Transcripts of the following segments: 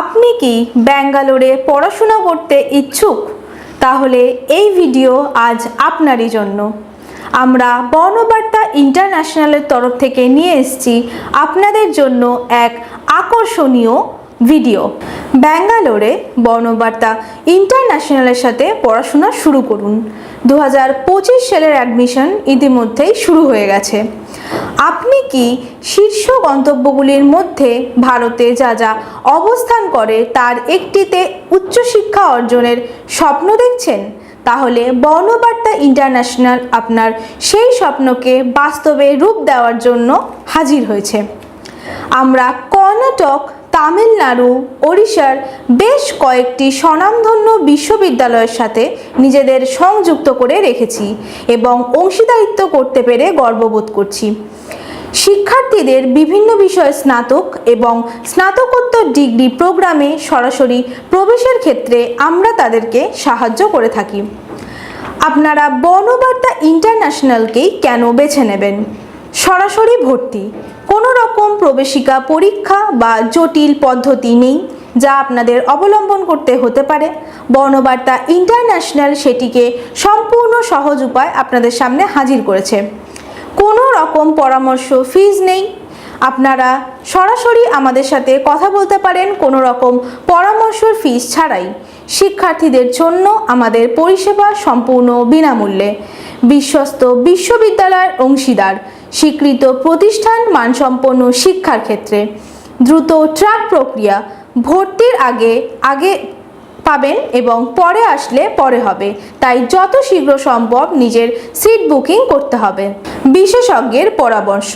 আপনি কি ব্যাঙ্গালোরে পড়াশোনা করতে ইচ্ছুক? তাহলে এই ভিডিও আজ আপনারই জন্য। আমরা বর্ণবার্তা ইন্টারন্যাশনালের তরফ থেকে নিয়ে এসেছি আপনাদের জন্য এক আকর্ষণীয় ভিডিও। ব্যাঙ্গালোরে বর্ণবার্তা ইন্টারন্যাশনালের সাথে পড়াশোনা শুরু করুন। দু হাজার পঁচিশ সালের অ্যাডমিশন ইতিমধ্যেই শুরু হয়ে গেছে। আপনি কি শীর্ষ গন্তব্যগুলির মধ্যে ভারতে যা যা অবস্থান করে তার একটিতে উচ্চশিক্ষা অর্জনের স্বপ্ন দেখছেন? তাহলে বর্ণবার্তা ইন্টারন্যাশনাল আপনার সেই স্বপ্নকে বাস্তবে রূপ দেওয়ার জন্য হাজির হয়েছে। আমরা কর্ণাটক, তামিলনাড়ু, ওড়িশার বেশ কয়েকটি স্বনামধন্য বিশ্ববিদ্যালয়ের সাথে নিজেদের সংযুক্ত করে রেখেছি এবং অংশীদারিত্ব করতে পেরে গর্ববোধ করছি। শিক্ষার্থীদের বিভিন্ন বিষয়ে স্নাতক এবং স্নাতকোত্তর ডিগ্রি প্রোগ্রামে সরাসরি প্রবেশের ক্ষেত্রে আমরা তাদেরকে সাহায্য করে থাকি। আপনারা বর্ণবার্তা ইন্টারন্যাশনালকেই কেন বেছে নেবেন? সরাসরি ভর্তি। কোনো রকম প্রবেশিকা পরীক্ষা বা জটিল পদ্ধতি নেই যা আপনাদের অবলম্বন করতে হতে পারে। বর্ণবার্তা ইন্টারন্যাশনাল সেটিকে সম্পূর্ণ সহজ উপায় আপনাদের সামনে হাজির করেছে। রকম পরামর্শ ফিজ নেই। আপনারা সরাসরি আমাদের সাথে কথা বলতে পারেন কোনো রকম পরামর্শের ফিস ছাড়াই। শিক্ষার্থীদের জন্য আমাদের পরিষেবা সম্পূর্ণ বিনামূল্যে। বিশ্বস্ত বিশ্ববিদ্যালয়ের অংশীদার, স্বীকৃত প্রতিষ্ঠান মানসম্পন্ন শিক্ষার ক্ষেত্রে। দ্রুত ট্রাক প্রক্রিয়া, ভর্তির আগে আগে পাবেন এবং পরে আসলে পরে হবে। তাই যত শীঘ্র সম্ভব নিজের সিট বুকিং করতে হবে। বিশেষজ্ঞের পরামর্শ,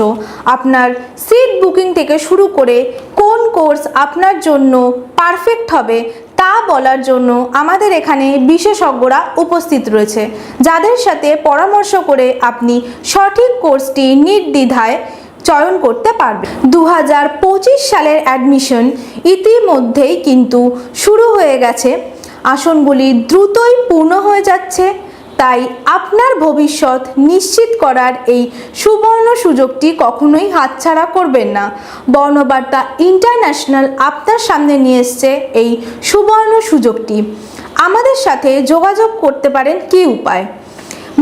আপনার সিট বুকিং থেকে শুরু করে কোন কোর্স আপনার জন্য পারফেক্ট হবে তা বলার জন্য আমাদের এখানে বিশেষজ্ঞরা উপস্থিত রয়েছে। যাদের সাথে পরামর্শ করে আপনি সঠিক কোর্সটি নির্দ্বিধায় চয়ন করতে পারবে। দু হাজার পঁচিশ সালের অ্যাডমিশন ইতিমধ্যেই কিন্তু শুরু হয়ে গেছে। আসনগুলি দ্রুতই পূর্ণ হয়ে যাচ্ছে। তাই আপনার ভবিষ্যৎ নিশ্চিত করার এই সুবর্ণ সুযোগটি কখনোই হাতছাড়া করবেন না। বর্ণবার্তা ইন্টারন্যাশনাল আপনার সামনে নিয়ে এসছে এই সুবর্ণ সুযোগটি। আমাদের সাথে যোগাযোগ করতে পারেন কী উপায়?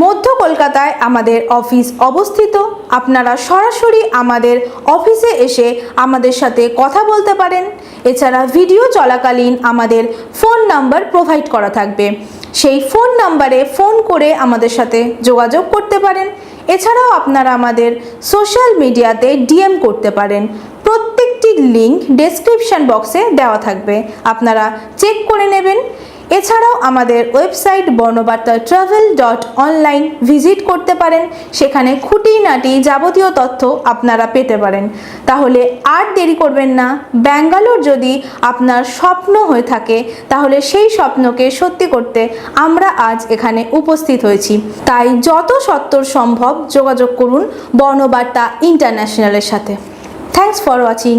মধ্য কলকাতায় আমাদের অফিস অবস্থিত। আপনারা সরাসরি আমাদের অফিসে এসে আমাদের সাথে কথা বলতে পারেন। এছাড়া ভিডিও চলাকালীন আমাদের ফোন নাম্বার প্রোভাইড করা থাকবে। সেই ফোন নাম্বারে ফোন করে আমাদের সাথে যোগাযোগ করতে পারেন। এছাড়াও আপনারা আমাদের সোশ্যাল মিডিয়াতে ডিএম করতে পারেন। প্রত্যেকটি লিংক ডেসক্রিপশন বক্সে দেওয়া থাকবে। আপনারা চেক করে নেবেন। এছাড়াও আমাদের website Barnabarta travel dot online visit করতে পারেন। সেখানে খুঁটিনাটি যাবতীয় তথ্য আপনারা পেতে পারেন। তাহলে আর দেরি করবেন না। ব্যাঙ্গালোর যদি আপনার স্বপ্ন হয়ে থাকে, তাহলে সেই স্বপ্নকে সত্যি করতে আমরা আজ এখানে উপস্থিত হয়েছি। তাই যত সত্তর সম্ভব যোগাযোগ করুন বর্ণবার্তা ইন্টারন্যাশনালের সাথে। Thanks for watching